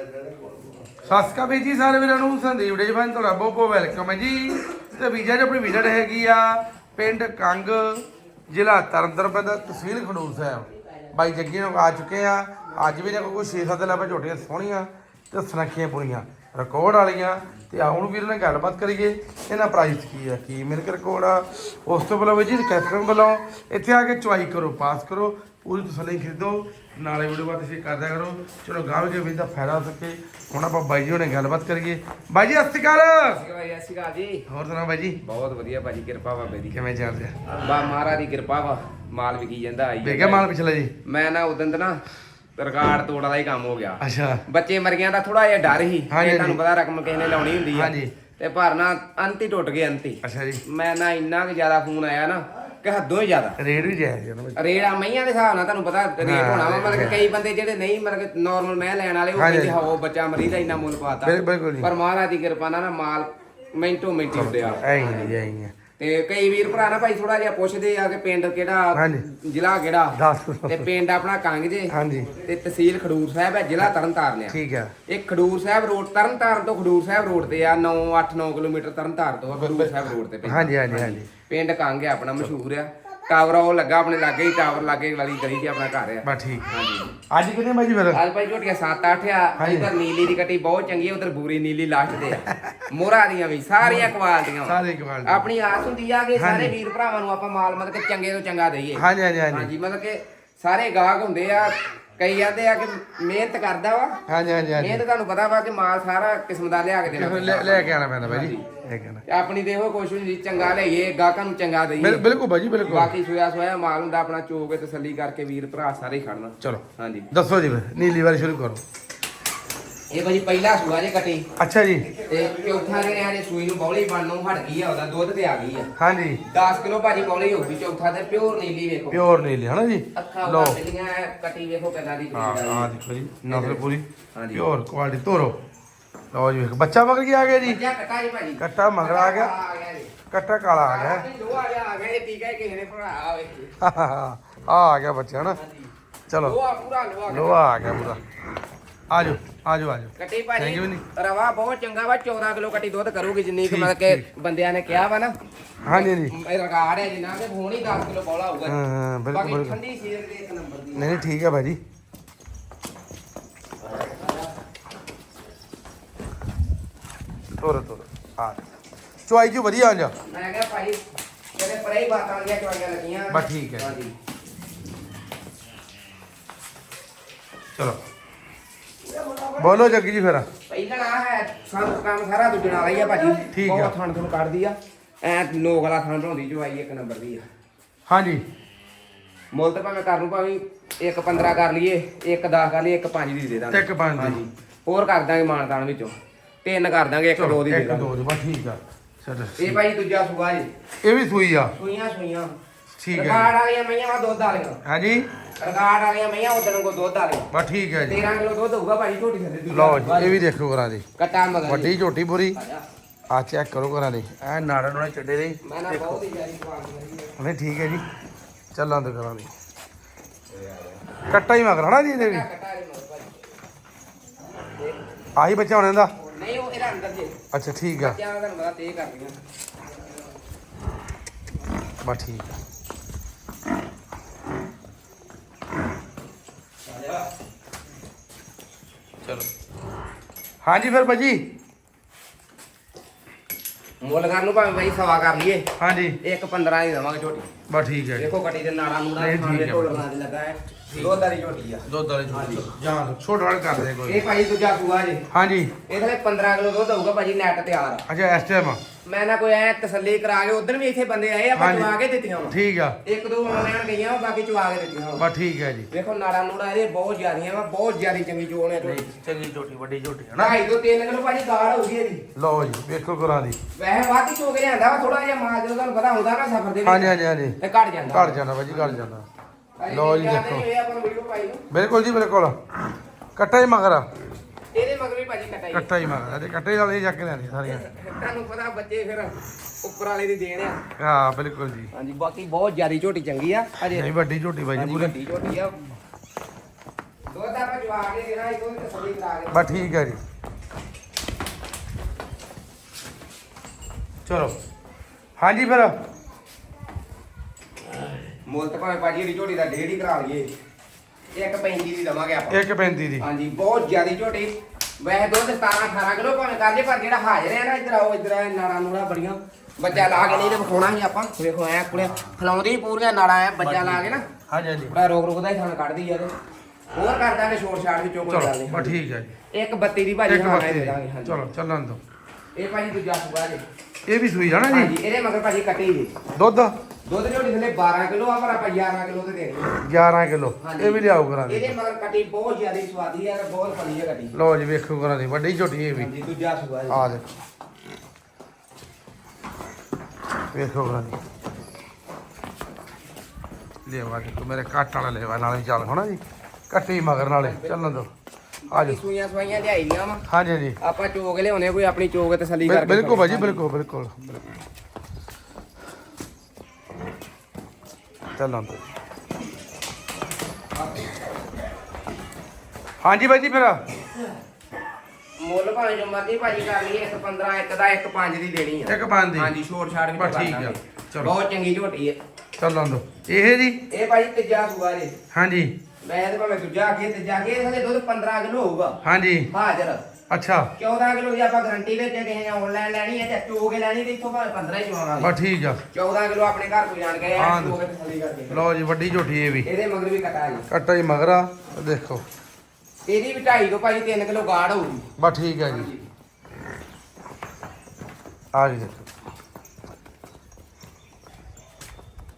ਸਤਿ ਸ਼੍ਰੀ ਅਕਾਲ ਵੀਰ ਜੀ, ਸਾਰੇ ਵੀਰਾਂ ਨੂੰ ਸੰਦੀਪ ਡੇ ਤੁਹਾਡਾ ਬਹੁਤ ਬਹੁਤ ਵੈਲਕਮ ਹੈ ਜੀ। ਤੇ ਵੀਜ਼ਾ ਜੀ ਆਪਣੀ ਵਿਜ਼ਿਟ ਹੈਗੀ ਆ, ਪਿੰਡ ਕੰਗ, ਜ਼ਿਲ੍ਹਾ ਤਰਨਤਾਰਨ ਪੈਂਦਾ, ਤਹਿਸੀਲ ਖਡੂਰ ਸਾਹਿਬ। ਬਾਈ ਜੱਗੀ ਨੂੰ ਆ ਚੁੱਕੇ ਆ। ਅੱਜ ਵੀ ਨੇ ਕੋਈ 6-7 ਲੱਭੇ ਝੋਟੀਆਂ ਸੋਹਣੀਆਂ ਤੇ ਸੁਨੱਖੀਆਂ ਪੁਣੀਆਂ ਰਿਕਾਰਡ ਵਾਲੀਆਂ। ਤੇ ਆਹ ਹੁਣ ਵੀਰ ਨਾਲ ਗੱਲਬਾਤ ਕਰੀਏ, ਇਹਨਾਂ ਪ੍ਰਾਈਸ ਕੀ ਆ, ਕੀ ਮਿਲਕ ਰਿਕਾਰਡ ਆ? ਉਸ ਤੋਂ ਪਹਿਲਾਂ ਵੀ ਜੀ ਕੈਪਟਨ ਵੱਲੋਂ ਇੱਥੇ ਆ ਕੇ ਚੁਆਈ ਕਰੋ, ਪਾਸ ਕਰੋ। ਪੂਰੀ ਤਸੱਲੀ ਖਰੀਦੋ ਨਾਲੇ ਵੀਡੀਓ ਬਾਤ ਤੁਸੀਂ ਕਰਦਿਆ ਕਰੋ। ਚਲੋ ਗਾਂਵ ਜੇ ਵੀ ਦਾ ਫਾਇਦਾ ਹੋ ਸਕੇ ਹੁਣ ਆਪਾਂ ਬਾਈ ਜੀ ਹੁਣੇ ਗੱਲਬਾਤ ਕਰੀਏ। ਬਾਈ ਜੀ ਸਤਿ ਸ਼੍ਰੀ ਅਕਾਲ। ਭਾਈ ਸਤਿ ਸ਼੍ਰੀ ਅਕਾਲ ਜੀ। ਹੋਰ ਸੁਣਾ ਬਾਈ ਜੀ? ਬਹੁਤ ਵਧੀਆ ਭਾਜੀ ਕਿਰਪਾ ਬਾਬੇ ਦੀ। ਕਿਵੇਂ ਚੱਲ ਰਿਹਾ ਬਾ ਮਹਾਰਾਜ ਦੀ ਕਿਰਪਾ ਵਾ ਮਾਲ ਵਿਕੀ ਜਾਂਦਾ ਆਈ ਵੇਖਿਆ ਮਾਲ ਪਿਛਲਾ ਜੀ? ਮੈਂ ਨਾ ਉਦੋਂ ਨਾ ਰਿਕਾਰਡ ਤੋੜਨ ਦਾ ਹੀ ਕੰਮ ਹੋ ਗਿਆ। ਅੱਛਾ। ਬੱਚੇ ਮਰ ਗਿਆ ਦਾ ਥੋੜਾ ਜਿਹਾ ਡਰ ਹੀ ਇਹ ਤੁਹਾਨੂੰ ਪਤਾ ਰਕਮ ਕਿਸੇ ਨੇ ਲਾਉਣੀ ਹੁੰਦੀ ਆ। ਹਾਂਜੀ। ਤੇ ਪਰ ਨਾ ਅੰਤ ਹੀ ਟੁੱਟ ਗਏ ਅੰਤ ਅੱਛਾ ਜੀ। ਮੈਂ ਨਾ ਇੰਨਾ ਕਿ ਜ਼ਿਆਦਾ ਫੋਨ ਆਇਆ ਨਾ ਕਿ ਹੱਦੋਂ ਹੀ ਜ਼ਿਆਦਾ। ਰੇਟ ਵੀ ਜਾਇਜ਼ ਹੈ ਨਾ ਬਾਈ ਰੇਟ ਆ ਮਈਆਂ ਦੇ ਹਿਸਾਬ ਨਾਲ ਤੁਹਾਨੂੰ ਪਤਾ ਰੇਟ ਹੋਣਾ ਵਾ ਮਤਲਬ ਕਿ। ਕਈ ਬੰਦੇ ਜਿਹੜੇ ਨਹੀਂ ਮਤਲਬ ਕਿ ਨਾਰਮਲ ਮੈਂ ਲੈਣ ਵਾਲੇ ਉਹ ਕਹਿੰਦੇ ਹਾਂ ਉਹ ਬੱਚਾ ਮਰੀ ਦਾ ਇੰਨਾ ਮੁੱਲ ਪਾਤਾ। ਬਿਲ- ਬਿਲਕੁਲ ਜੀ। ਪਰ ਮਹਾਰਾਜ ਦੀ ਕਿਰਪਾ ਨਾਲ ਨਾ ਮਾਲ ਮਿੰਟੋ ਮਿੰਟ ਉੱਡਿਆ। ਐਂ ਹੀ ਹੈ ਜੀ, ਐਂ ਹੀ ਹੈ ਤੇ ਕਈ ਵੀਰ ਭਰਾ ਨਾ ਭਾਈ ਥੋੜਾ ਜਿਹਾ ਪੁੱਛਦੇ ਆ ਕਿ ਪਿੰਡ ਕਿਹੜਾ ਹਾਂਜੀ। ਜ਼ਿਲ੍ਹਾ ਕਿਹੜਾ? ਤੇ ਪਿੰਡ ਆਪਣਾ ਕੰਗ ਜੇ ਹਾਂਜੀ। ਤੇ ਤਹਿਸੀਲ ਖਡੂਰ ਸਾਹਿਬ ਹੈ ਜ਼ਿਲ੍ਹਾ ਤਰਨਤਾਰਨ ਆ। ਠੀਕ ਹੈ ਇਹ ਖਡੂਰ ਸਾਹਿਬ ਰੋਡ ਤਰਨਤਾਰਨ ਤੋਂ ਖਡੂਰ ਸਾਹਿਬ ਰੋਡ ਤੇ ਆ 9 8 9 ਕਿਲੋਮੀਟਰ ਤਰਨਤਾਰਨ ਤੋਂ ਆ ਖਡੂਰ ਸਾਹਿਬ ਰੋਡ ਤੇ ਪੈਂਦਾ। ਹਾਂਜੀ ਹਾਂਜੀ ਹਾਂਜੀ। ਪਿੰਡ ਕੰਗ ਹੈ ਆਪਣਾ ਮਸ਼ਹੂਰ ਆ। ਟਾਵਰ ਉਹ ਲੱਗਾ ਆਪਣੇ ਲਾਗੇ ਹੀ ਟਾਵਰ ਲਾਗੇ ਵਾਲੀ ਗਲੀ 'ਚ ਆਪਣਾ ਘਰ ਆ। ਬਸ ਠੀਕ। ਹਾਂਜੀ। ਅੱਜ ਕਿੰਨੇ ਬਾਈ ਜੀ ਫਿਰ? ਅੱਜ ਭਾਈ ਝੋਟੀਆਂ 7-8 ਆ ਹਾਂਜੀ। ਇਧਰ ਨੀਲੀ ਦੀ ਕੱਟੀ ਬਹੁਤ ਚੰਗੀ ਆ ਉਧਰ ਬੂਰੀ ਨੀਲੀ ਲਾਸਟ ਤੇ ਆ। ਮੋਹਰਾ ਦੀਆਂ ਵੀ ਸਾਰੀਆਂ ਕੁਆਲਟੀਆਂ ਵਾ। ਸਾਰੇ ਕਵਾਲ ਆਪਣੀ ਆਸ ਹੁੰਦੀ ਆ ਕਿ ਸਾਰੇ। ਵੀਰ ਭਰਾਵਾਂ ਨੂੰ ਆਪਾਂ ਮਾਲ ਮਤਲਬ ਕਿ ਚੰਗੇ ਤੋਂ ਚੰਗਾ ਦਈਏ। ਹਾਂਜੀ ਹਾਂਜੀ। ਹਾਂਜੀ ਮਤਲਬ ਕਿ ਸਾਰੇ ਗਾਹਕ ਹੁੰਦੇ ਆ ਕਈ ਆਂਦੇ ਆ ਕਿ ਮਿਹਨਤ ਕਰਦਾ ਵਾ। ਹਾਂਜੀ ਹਾਂਜੀ ਹਾਂਜੀ। ਮਿਹਨਤ ਤੁਹਾਨੂੰ ਪਤਾ ਵਾ ਕਿ ਮਾਲ ਸਾਰਾ ਕਿਸਮ ਦਾ ਲਿਆ ਕੇ ਦੇਣਾ ਲੈ ਕੇ ਆਣਾ ਪੈਂਦਾ ਬਾਈ ਜੀ ਲੈ ਕੇ ਆਣਾ। ਤੇ ਆਪਣੀ ਦੇਖੋ ਕੋਸ਼ਿਸ਼ ਹੁੰਦੀ ਚੰਗਾ ਲਈਏ ਗਾਹਕਾਂ ਨੂੰ ਚੰਗਾ ਦਈਏ। ਬਿਲਕੁਲ ਬਾਈ ਜੀ ਬਿਲਕੁਲ। ਬਾਕੀ ਸੋਇਆ ਸੋਇਆ ਮਾਲ ਹੁੰਦਾ ਆਪਣਾ ਚੋ ਕੇ ਤਸੱਲੀ ਕਰਕੇ ਵੀਰ ਭਰਾ ਸਾਰੇ ਖੜਨਾ। ਚਲੋ। ਹਾਂਜੀ। ਦੱਸੋ ਜੀ ਨੀਲੀ ਵਾਲੀ ਸ਼ੁਰੂ ਕਰੋ। ਇਹ ਭਾਜੀ ਪਹਿਲਾ ਸੂਆ ਜੇ ਕੱਟੀ। ਅੱਛਾ ਜੀ। ਤੇ ਚੌਥਾ ਦਿਨ ਆ ਜੇ ਸੂਈ ਨੂੰ ਬੌਲੀ ਬਣਨੋਂ ਹਟ ਗਈ ਆ ਉਹਦਾ ਦੁੱਧ ਤੇ ਆ ਗਈ ਆ। ਹਾਂਜੀ। 10 ਕਿਲੋ ਭਾਜੀ ਬੌਲੀ ਹੋਊਗੀ ਚੌਥਾ ਤੇ ਪਿਓਰ ਨੀਲੀ ਵੇਖੋ। ਪਿਓਰ ਨੀਲੀ ਹਨਾ ਜੀ? ਅੱਖਾਂ ਐ, ਕੱਟੀ ਵੇਖੋ ਕਿੰਨਾ ਦੀ ਹਾਂ ਆ। ਦੇਖੋ ਜੀ ਨਸਲ ਪੂਰੀ। ਹਾਂਜੀ। ਪਿਓਰ ਕੁਆਲਿਟੀ ਤੋਰੋ ਲਓ ਜੀ ਵੇਖੋ ਬੱਚਾ ਮਗਰ ਕੀ ਆ ਗਿਆ ਜੀ? ਕੱਟਾ ਜੀ ਭਾਜੀ। ਕੱਟਾ ਮਗਰ ਆ ਗਿਆ। ਆ ਗਿਆ ਜੀ। ਕੱਟਾ ਕਾਲਾ ਆ ਗਿਆ। ਲੋ ਆ ਗਿਆ ਆ ਗਿਆ ਇਹ ਟੀਕਾ ਕਿਸੇ ਨੇ ਭਰਾ ਆਵੇ ਆ ਆ ਗਿਆ ਬੱਚਾ ਹਨਾ? ਚਲੋ। ਲੋ ਆ ਪੂਰਾ ਲੋ ਆ ਗਿਆ ਲੋਹਾ ਆ ਗਿਆ ਪੂਰਾ ਆਜੋ ਆਜੋ ਆਜੋ। ਕੱਟੀ Thank ਭਾਜੀ you ਜੀ। ਰਵਾ ਬਹੁਤ ਚੰਗਾ ਵਾ 14 ਕਿਲੋ ਕੱਟੀ ਦੁੱਧ ਕਰੂਗੀ ਜਿੰਨੀ ਕੁ ਠੀਕ, ਮਤਲਬ ਕਿ ਬੰਦਿਆਂ ਨੇ ਕਿਹਾ ਵਾ ਨਾ। ਹਾਂਜੀ ਜੀ ਇਹ ਰਿਕਾਰਡ ਹੈ ਜਿੰਨਾ ਕਿ ਹੁਣ ਹੀ 10 ਕਿਲੋ ਬੋਲਾ ਹੋਊਗਾ। ਹਾਂ ਹਾਂ ਬਿਲਕੁਲ ਬਾਕੀ ਬਿਲਕੁਲ। ਠੰਡੀ ਸੀਰ ਦੇ ਇੱਕ ਨੰਬਰ ਦੀ ਨਹੀਂ ਨਹੀਂ ਠੀਕ ਹੈ ਭਾਜੀ। ਤੋਰੋ ਤੋਰੋ। ਆ। ਚੁਆਈ ਜੀ ਵਧੀਆ ਆ ਜਾ। ਮੈਂ ਕਿਹਾ ਭਾਈ ਤੇਰੇ ਪਰੇ ਹੀ ਬਾਤਾਂ ਦੀਆਂ ਚਵਾਈਆਂ ਲੱਗੀਆਂ। ਬਸ ਠੀਕ ਹੈ। ਹਾਂਜੀ। ਚਲੋ। ਬੋਲੋ ਜੱਗੀ ਜੀ ਫਿਰ। ਪਹਿਲਾਂ ਆ ਹੈ ਸਾਨੂੰ ਕੰਮ ਸਾਰਾ ਦੂਜੇ ਨਾਲ ਹੀ ਆ ਭਾਜੀ। ਠੀਕ ਆ। ਬਹੁਤ ਥਣ ਤੁਹਾਨੂੰ ਕੱਢਦੀ ਆ। ਐ ਨੋਕ ਵਾਲਾ ਥਣ ਬਣਾਉਂਦੀ ਚਵਾਈ ਇੱਕ ਨੰਬਰ ਦੀ ਆ। ਹਾਂਜੀ। ਮੁੱਲ ਤਾਂ ਭਾਵੇਂ ਕਰ ਨੂੰ ਭਾਵੇਂ ਇੱਕ 15 ਕਰ ਲਈਏ ਇੱਕ 10 ਕਰ ਲਈਏ ਇੱਕ 5 ਦੀ ਦੇ ਦਾਂਗੇ। ਇੱਕ ਪੰਜ ਦੀ। ਹਾਂਜੀ। ਹੋਰ ਕਰ ਦਾਂਗੇ ਮਾਨਤਾਨ ਵਿੱਚੋਂ। ਤਿੰਨ ਕਰ ਦਾਂਗੇ ਇੱਕ ਦੋ ਦੀ ਦੇ ਇੱਕ ਦਾਂਗੇ। ਦੋ ਦੀ ਬਸ ਠੀਕ ਆ। ਚਲੋ। ਇਹ ਭਾਈ ਦੂਜਾ ਸੂਆ ਜੀ। ਇਹ ਵੀ ਸੂਈ ਆ। ਸੂਈਆਂ ਸੂਈਆਂ। ਠੀਕ ਹੈ ਰਿਕਾਰਡ ਵਾਲੀਆਂ ਮਈਆਂ ਵਾ ਦੁੱਧ ਵਾਲੀਆਂ। ਹਾਂਜੀ। ਰਿਕਾਰਡ ਵਾਲੀਆਂ ਮਈਆਂ ਉਦੋਂ ਕੋ ਦੁੱਧ ਵਾਲੀਆਂ ਬਸ ਠੀਕ ਹੈ ਜੀ। 13 ਕਿਲੋ ਦੁੱਧ ਹੋਊਗਾ ਭਾਜੀ ਝੋਟੀ ਥੱਲੇ ਦੂਜਾ ਲਓ ਜੀ ਇਹ ਵੀ ਦੇਖੋ ਕਰਾਂ ਦੀ। ਕੱਟਾ ਮਗਰ ਵੱਡੀ ਝੋਟੀ ਪੂਰੀ ਆ ਚੈੱਕ ਕਰੋ ਕਰਾਂ ਦੀ। ਐ ਨਾੜਾ ਨੂੰ ਚੱਡੇ ਦੇ। ਮੈਂ ਨਾ ਬਹੁਤ ਹੀ ਜਾਰੀ ਕੁਆਲਿਟੀ ਕਰੀ ਹੈ ਨਹੀਂ ਠੀਕ ਹੈ ਜੀ। ਚੱਲਾਂ ਤੇ ਕਰਾਂ ਦੀ। ਕੱਟਾ ਹੀ ਮਗਰ ਹਨਾ ਜੀ ਇਹਦੇ ਵੀ? ਆਹੀ ਬੱਚਾ ਹੋਣੇ ਦਾ ਨਹੀਂ ਉਹ ਇਹਦਾ ਅੰਦਰ ਜੇ। ਅੱਛਾ ਠੀਕ ਆ। ਬੱਚਿਆਂ ਦਾ ਤੁਹਾਨੂੰ ਪਤਾ ਤੇ ਕਰਦੀਆਂ ਬਸ ਠੀਕ ਆ। ਚਲੋ। ਹਾਂਜੀ ਫਿਰ ਭਾਜੀ। ਮੁੱਲ ਕਰਨ ਨੂੰ ਭਾਵੇਂ ਭਾਈ ਸਵਾ ਕਰ ਲਈਏ। ਹਾਂਜੀ। ਇੱਕ 15 ਦੀ ਦਵਾਂਗੇ ਝੋਟੀ। ਬਸ ਠੀਕ ਹੈ ਦੇਖੋ ਕੱਟੀ ਦੇ ਨਾੜਾ ਨੂੜਾ ਨਹੀਂ, ਠੀਕ ਖਾਣੇ ਹੈ। ਢੋਲ ਨਾਲ ਲੱਗਾ ਹੈ। ਦੁੱਧ ਵਾਲੀ ਝੋਟੀ ਆ। ਦੁੱਧ ਵਾਲੀ ਝੋਟੀ। ਜਾਂ ਛੋਟ ਵਾਲ ਕਰ ਦੇ ਕੋਈ। ਇਹ ਭਾਜੀ ਦੂਜਾ ਸੂਆ ਜੇ। ਹਾਂਜੀ। ਇਹਦੇ ਲਈ 15 ਕਿਲੋ ਦੁੱਧ ਹੋਊਗਾ ਭਾਜੀ ਨੈਟ ਤਿਆਰ ਆ। ਅੱਛਾ ਇਸ ਟਾਈਮ ਮੈਂ ਨਾ ਕੋਈ ਐ ਤਸੱਲੀ ਕਰਾ ਕੇ ਉਧਰ ਵੀ ਇੱਥੇ ਬੰਦੇ ਆਏ ਆਪਾਂ ਹਾਂਜੀ। ਚਵਾ ਕੇ ਦਿੱਤੀਆਂ ਵਾ। ਠੀਕ ਆ। ਇੱਕ ਦੋ ਆਨਲਾਈਨ ਗਈਆਂ ਵਾ ਬਾਕੀ ਚਵਾ ਕੇ ਦਿੱਤੀਆਂ ਵਾ। ਬਸ ਠੀਕ ਹੈ ਜੀ। ਵੇਖੋ ਨਾੜਾ ਨੂੜਾ ਇਹਦੇ ਬਹੁਤ ਜ਼ਿਆਦੀਆਂ ਵਾ ਬਹੁਤ ਜ਼ਿਆਦੀ ਚੰਗੀ ਚੋਣ ਹੈ ਝੋਟੀ ਚੰਗੀ ਝੋਟੀ ਵੱਡੀ ਝੋਟੀ ਹੈ ਨਾ? ਢਾਈ ਤੋਂ 3 ਕਿਲੋ ਭਾਜੀ ਦਾਲ ਹੋਊਗੀ ਇਹਦੀ। ਲਓ ਜੀ ਵੇਖੋ ਕਰਾਂ ਦੀ। ਵੈਸੇ ਵੱਧ ਹੀ ਚੋ ਕੇ ਲਿਆਂਦਾ ਵਾ ਥੋੜਾ ਜਿਹਾ ਮਾਲ ਜਦੋਂ ਤੁਹਾਨੂੰ ਪਤਾ ਹੁੰਦਾ ਨਾ ਸਫਰ ਦੇ ਵਿੱਚ ਹਾਂਜੀ ਹਾਂਜੀ ਹਾਂਜੀ। ਤੇ ਘਟ ਜਾਂਦਾ। ਘੜ ਜਾਂਦਾ ਭਾਜੀ ਘੜ ਜਾਂਦਾ। ਭਾਜੀ ਲਓ ਜੀ ਦੇਖੋ। ਨਹੀਂ ਹੋਇਆ ਆਪਾਂ ਨੂੰ ਵੀਡੀਓ ਪਾਈ ਨੂੰ। ਬਿਲਕੁਲ ਜੀ ਬਿਲਕੁਲ। ਕੱਟਾ ਹੀ ਮਗਰ ਆ। ਭਾਜੀ ਕਟਾਈ। ਕੱਟਾ ਹੀ ਆ ਤੇ ਕੱਟੇ ਨਾਲ ਇਹ ਚੱਕ ਲੈਣੀ ਸਾਰੀਆਂ। ਤੁਹਾਨੂੰ ਪਤਾ ਬੱਚੇ ਫਿਰ ਉੱਪਰ ਵਾਲੇ ਦੀ ਦੇਣ ਆ। ਹਾਂ ਬਿਲਕੁਲ ਜੀ। ਹਾਂਜੀ ਬਾਕੀ ਬਹੁਤ ਜ਼ਿਆਦੀ ਝੋਟੀ ਚੰਗੀ ਆ ਅਜੇ ਨਹੀਂ ਵੱਡੀ ਝੋਟੀ ਭਾਜੀ ਹਾਂਜੀ ਪੂਰੀ। ਵੱਡੀ ਝੋਟੀ ਆ। ਦੁੱਧ ਆਪਾਂ ਜਵਾ ਕੇ ਦੇਣਾ ਇੱਕ ਉਹ ਤਸੱਲੀ ਕਰਾ ਕੇ। ਬਸ ਠੀਕ ਹੈ ਜੀ। ਚਲੋ। ਹਾਂਜੀ ਫਿਰ। ਮੁੱਲ ਤਾਂ ਭਾਵੇਂ ਭਾਜੀ ਦੀ ਝੋਟੀ ਦਾ ਡੇਢ ਹੀ ਕਰਾ ਲਈਏ। ਇੱਕ 35 ਦੀ ਦਵਾਂਗੇ ਆਪਾਂ। 1.35 ਦੀ। ਹਾਂਜੀ ਬਹੁਤ ਜ਼ਿਆਦੀ ਝੋਟੀ। ਵੈਸੇ ਦੁੱਧ 17 18 ਕਿਲੋ ਭਾਵੇਂ ਕਰਦੇ ਪਰ ਜਿਹੜਾ ਹਾਜ਼ਰ ਹੈ ਨਾ ਇੱਧਰ ਆਓ ਇੱਧਰ ਆ ਨਾੜਾ ਨੂੜਾ ਬੜੀਆਂ। ਬੱਚਾ ਲਾ ਕੇ ਨਹੀਂ ਤੇ ਵਿਖਾਉਣਾ ਸੀ ਆਪਾਂ। ਵੇਖੋ ਐ ਕੁੜੇ ਖਲਾਉਂਦੀ ਪੂਰੀਆਂ ਨਾੜਾਂ ਐ ਬੱਚਾ ਲਾ ਕੇ ਨਾ। ਹਾਂਜੀ ਹਾਂਜੀ। ਬੜਾ ਰੋਕ ਰੋਕਦਾ ਹੀ ਥਣ ਕੱਢਦੀ ਆ ਤੇ। ਹੋਰ ਕਰ ਦਾਂਗੇ ਛੋੜ ਛਾੜ ਵਿੱਚੋਂ ਕੋਈ ਗੱਲ ਚਲੋ ਨਹੀਂ ਠੀਕ ਹੈ ਜੀ। ਇੱਕ 32 ਦੀ ਭਾਜੀ ਹਾਂ ਬੱਤੀ ਦੇ ਦੀ। ਦਾਂਗੇ ਹਾਂਜੀ। ਚਲੋ ਚੱਲਣ ਦੋ ਇਹ ਭਾਜੀ ਦੂਜਾ ਸੂਆ ਜੀ। ਇਹ ਵੀ ਸੂਈ ਜਾਣਾ ਹਾਂਜੀ ਜੀ ਇਹਦੇ ਮਗਰ ਭਾਜੀ ਕੱਟੀ ਜੀ। ਦੁੱਧ? ਦੁੱਧ ਝੋਟੀ ਥੱਲੇ 12 ਕਿਲੋ ਆ ਪਰ ਆਪਾਂ 11 ਕਿਲੋ ਤੇ ਦੇਣੀ 11 ਕਿਲੋ। ਇਹ ਵੀ ਲਿਆਓ ਕਰਾਂ ਇਹਦੇ ਮਗਰ ਕੱਟੀ ਬਹੁਤ ਜ਼ਿਆਦੀ ਸਵਾਦੀ ਹੈ ਤੇ ਬਹੁਤ ਫਲੀ ਕੱਟੀ ਲਓ ਜੀ ਵੇਖੋ ਕਰਾਂ ਦੀ ਵੱਡੀ ਝੋਟੀ ਇਹ ਵੀ। ਹਾਂਜੀ ਦੂਜਾ ਸੂਆ ਜੀ। ਆ ਦੇਖੋ ਵੇਖੋ ਕਰਾਂ ਦੀ। ਲੈਵਾ ਦੇਖੋ ਮੇਰੇ ਕੱਟ ਵਾਲਾ ਲੈਵਾ ਨਾਲ ਚੱਲ ਹੋਣਾ ਜੀ? ਕੱਟੀ ਮਗਰ ਨਾਲੇ ਚੱਲਣ ਦੋ। ਆ ਜਾਓ। ਸੂਈਆਂ ਸਵਾਈਆਂ ਲਿਆਈ ਦੀਆਂ ਵਾ। ਹਾਂਜੀ ਜੀ ਆਪਾਂ ਚੋਗ ਲਿਆਉਨੇ ਕੋਈ ਆਪਣੀ ਚੋਗ ਤਸੱਲੀ ਕਰਕੇ ਬਿਲਕੁਲ ਭਾਜੀ। ਬਿਲਕੁਲ ਬਿਲਕੁਲ। ਚੱਲਾਂ ਦੋ ਹਾਂਜੀ ਭਾਜੀ ਫਿਰ। ਮੁੱਲ ਭਾਵੇਂ ਜੋ ਮਰਜ਼ੀ ਭਾਜੀ ਕਰ ਲਈਏ ਇੱਕ 15 ਇੱਕ ਦਾ ਇੱਕ 5 ਦੀ ਦੇਣੀ ਆ। ਇੱਕ ਪੰਜ ਦੀ। ਹਾਂਜੀ ਛੋਟ ਛਾੜ ਵੀ ਬਸ ਠੀਕ ਆ। ਚਲੋ। ਬਹੁਤ ਚੰਗੀ ਝੋਟੀ ਹੈ ਚੱਲਾਂ ਦੋ ਇਹ ਜੀ? ਇਹ ਭਾਜੀ ਤੀਜਾ ਸੂਆ ਜੀ। ਹਾਂਜੀ। ਮੈਂ ਤੇ ਭਾਵੇਂ ਦੂਜਾ ਕੀ ਤੀਜਾ ਕੀ ਇਹਦੇ ਦੁੱਧ 15 ਕਿਲੋ ਹੋਊਗਾ। ਹਾਂਜੀ। ਹਾਜ਼ਰ। ਅੱਛਾ। 14 ਕਿਲੋ ਦੀ ਆਪਾਂ ਗਾਰੰਟੀ ਵਿੱਚ ਜੇ ਕਿਸੇ ਨੇ ਆਨਲਾਈਨ ਲੈਣੀ ਹੈ ਤੇ ਚੋਗੇ ਲੈਣੀ ਤੇ ਇੱਥੋਂ ਭਾਵੇਂ 15 ਹੀ ਚਵਾਵਾਂਗੇ ਬਸ ਠੀਕ ਆ। 14 ਕਿਲੋ ਆਪਣੇ ਘਰ ਕੋਈ ਜਾਣ ਗਏ ਆ ਹਾਂ। ਤਸੱਲੀ ਕਰਕੇ ਲਓ ਜੀ ਵੱਡੀ ਝੋਟੀ ਇਹ ਵੀ। ਇਹਦੇ ਮਗਰ ਵੀ ਕਟਾ ਜੀ। ਕੱਟਾ ਮਗਰਾ ਦੇਖੋ। ਇਹਦੀ ਵੀ 2.5 ਤੋਂ ਭਾਜੀ 3 ਕਿਲੋ ਗਾੜ ਹੋਊਗੀ। ਬਸ ਠੀਕ ਹੈ ਜੀ। ਆ ਜੀ ਦੇਖੋ।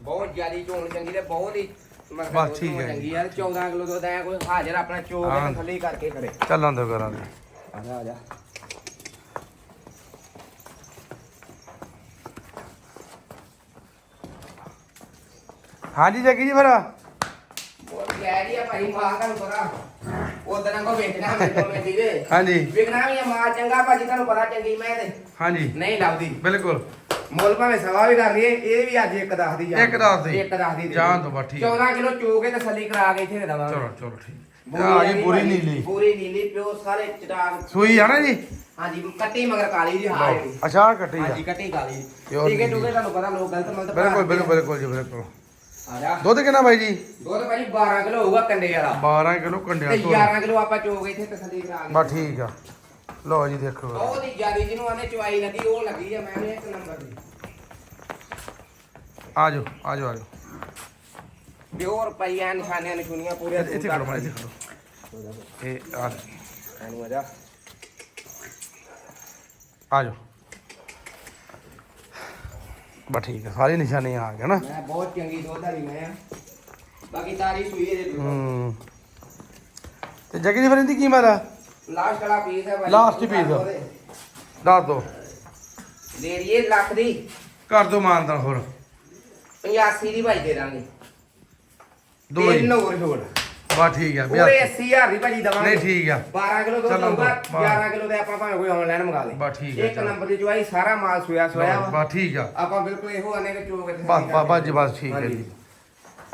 ਬਹੁਤ ਜ਼ਿਆਦੀ ਚੋਣ ਚੰਗੀ ਤੇ ਬਹੁਤ ਹੀ ਬਸ ਠੀਕ ਨੂੰ ਹੈ ਜੀ। ਚੰਗੀ ਯਾਰ 14 ਕਿਲੋ ਦੁੱਧ ਐ ਕੋਈ ਹਾਜ਼ਰ ਆਪਣਾ ਹਾਂ। ਤੇ ਥੱਲੇ ਕਰਕੇ ਖੜੇ। ਚੱਲਾਂ ਦੋ ਕਰਾਂ ਦੀ ਆ ਜਾ ਆ ਜਾ ਹਾਂਜੀ ਜੱਗੀ ਜੀ ਫਿਰ ਬਹੁਤ ਗੈਰ ਹੀ ਆ ਭਾਈ ਮਾਲ ਤੁਹਾਨੂੰ ਪਤਾ ਉਦੋਂ ਕੋ ਵੇਚਣਾ ਮੈਨੂੰ ਮੈਂ ਦੀਵੇ ਹਾਂਜੀ ਵਿਕਣਾ ਵੀ ਆ ਮਾਲ ਚੰਗਾ ਭਾਜੀ ਤੁਹਾਨੂੰ ਪਤਾ ਚੰਗੀ ਮੈਂ ਤੇ ਹਾਂਜੀ ਨਹੀਂ ਲੱਭਦੀ ਬਿਲਕੁਲ ਮੁੱਲ ਭਾਵੇਂ ਸਵਾ ਵੀ ਕਰ ਲਈਏ ਇਹ ਵੀ ਅੱਜ ਇੱਕ ਦੱਸ ਦੀ ਜਾਨ ਇੱਕ ਦੱਸ ਦੀ। ਇੱਕ ਦੱਸ ਦੀ ਦੇ ਜਾਨ ਦਿਓ। ਤੋਂ ਬਸ ਠੀਕ। 14 ਕਿਲੋ ਚੋਗੇ ਤਸੱਲੀ ਕਰਾ ਕੇ ਇੱਥੇ ਦੇ ਦਵਾਂਗੇ ਚਲੋ ਚਲੋ ਠੀਕ ਆ ਜੀ ਪੂਰੀ ਨੀਲੀ। ਪੂਰੀ ਨੀਲੀ ਪਿਓ ਸਾਰੇ ਚਟਾਕ ਸੂਈ ਆ ਨਾ ਜੀ? ਹਾਂਜੀ ਕੱਟੀ ਮਗਰ ਕਾਲੀ ਜੀ ਹਾਂ ਜਿਹੜੀ ਅੱਛਾ ਕੱਟੀ ਆ। ਹਾਂਜੀ ਕੱਟੀ ਕਾਲੀ। ਪਿਓਰ ਠੀਕ ਹੈ। ਟੂਕੇ ਤੁਹਾਨੂੰ ਪਤਾ ਲੋਕ ਗਲਤ ਮਲਤ ਬਿਲਕੁਲ ਬਿਲਕੁਲ ਬਿਲਕੁਲ ਜੀ ਬਿਲਕੁਲ। ਜਾ। ਦੁੱਧ ਕਿੰਨਾ ਬਾਈ ਜੀ? ਦੁੱਧ ਭਾਜੀ 12 ਕਿਲੋ ਹੋਊਗਾ ਕੰਡੇ ਵਾਲਾ। 12 ਕਿਲੋ ਕੰਡਿਆ ਤੇ ਤੋਂ। 11 ਕਿਲੋ ਆਪਾਂ ਚੋਗ ਇੱਥੇ ਤਸੱਲੀ ਕਰਾ ਬਸ ਠੀਕ ਆ। ਲਓ ਜੀ ਦੇਖੋ। ਬਹੁਤ ਹੀ ਜਿਆਦੀ ਜਿਹਨੂੰ ਆਨੇ ਚਵਾਈ ਲੱਗੀ ਉਹ ਲੱਗੀ ਆ ਮੈਂ ਇੱਕ ਨੰਬਰ ਦੀ। ਆ ਜਾਓ ਆ ਜਾਓ ਆ ਜਾਓ। ਪਿਓਰ ਪਈਆਂ ਨਿਸ਼ਾਨੀਆਂ ਨਿਸ਼ੂਨੀਆਂ ਪੂਰੇ ਇੱਥੇ ਖੜੋ ਮਾੜਾ, ਇੱਥੇ ਖੜੋ। ਇਹ ਆ ਆ ਜਾਓ ਠੀਕ ਆ ਸਾਰੀ ਨਿਸ਼ਾਨੀਆਂ ਆ ਗਈਆਂ ਨਾ ਮੈਂ ਬਹੁਤ ਚੰਗੀ ਦੁੱਧ ਵਾਲੀ ਮੈਂ ਆ ਬਾਕੀ ਤਾਰੀ ਸੂਈ ਦੁੱਧ ਹੂੰ ਤੇ ਜੱਗੀ ਦੀ ਫਿਰ ਇਹਦੀ ਕੀਮਤ ਆ ਲਾਸਟ ਵਾਲਾ ਪੀਸ ਹੈ ਭਾਈ piece ਆ। ਦੱਸ ਦੋ ਦੇ ਦਈਏ ਲੱਖ ਦੀ ਕਰ ਦੋ ਮਾਨਦਾਰ ਹੋਰ 85 ਦੀ ਭਾਈ ਦੇ ਦਾਂਗੇ ਦੋ ਤਿੰਨ ਹੋਰ ਛੋੜ ਬਸ ਠੀਕ ਆ ਪੂਰੇ ਬਿਆਸ। 80000 ਦੀ ਭਾਜੀ ਦਵਾਂਗੇ। ਨਹੀਂ ਠੀਕ ਆ। 12 ਕਿਲੋ ਦੁੱਧ ਚੱਲੋ ਹੋਊਗਾ ਬਾ- 11 ਕਿਲੋ ਦੇ ਆਪਾਂ ਭਾਵੇਂ ਕੋਈ ਆਨਲਾਈਨ ਮੰਗਾ ਲੇ ਬਸ ਠੀਕ ਹੈ, ਇੱਕ ਚਲੋ। ਨੰਬਰ ਦੀ ਚੁਆਈ ਸਾਰਾ ਮਾਲ ਸੋਇਆ ਸੋਇਆ ਵਾ। ਠੀਕ ਆ। ਆਪਾਂ ਬਿਲਕੁਲ ਇਹੋ ਆਨੇ ਕਿ ਚੋਗ ਇੱਥੇ ਬਸ ਬਸ ਬਸ ਜੀ ਬਸ ਠੀਕ ਹੈ ਜੀ।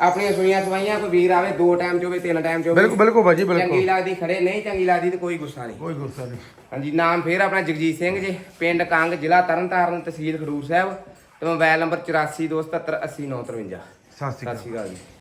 ਆਪਣੀਆਂ ਸੁਈਆਂ ਸਵਾਈਆਂ ਕੋਈ ਵੀਰ ਆਵੇ ਦੋ ਟਾਈਮ ਚੋਵੇ ਤਿੰਨ ਟਾਈਮ ਚੋਵੇ ਬਿਲਕੁਲ ਬਿਲਕੁਲ ਭਾਜੀ ਚੰਗੀ ਬਿਲਕੁਲ ਲੱਗਦੀ ਖੜੇ ਨਹੀਂ ਚੰਗੀ ਲੱਗਦੀ ਤੇ ਕੋਈ ਗੁੱਸਾ ਨਹੀਂ। ਕੋਈ ਗੁੱਸਾ ਨਹੀਂ। ਹਾਂਜੀ ਨਾਮ ਫੇਰ ਆਪਣਾ ਜਗਜੀਤ ਸਿੰਘ ਜੀ ਪਿੰਡ ਕੰਗ ਜ਼ਿਲ੍ਹਾ ਤਰਨਤਾਰਨ ਤਹਿਸੀਲ ਖਡੂਰ ਸਾਹਿਬ। ਤੇ ਮੋਬਾਈਲ ਨੰਬਰ 8427780953 ਸਤਿ ਸ਼੍ਰੀ ਸਤਿ ਅਕਾਲ ਸ਼੍ਰੀ ਅਕਾਲ ਜੀ।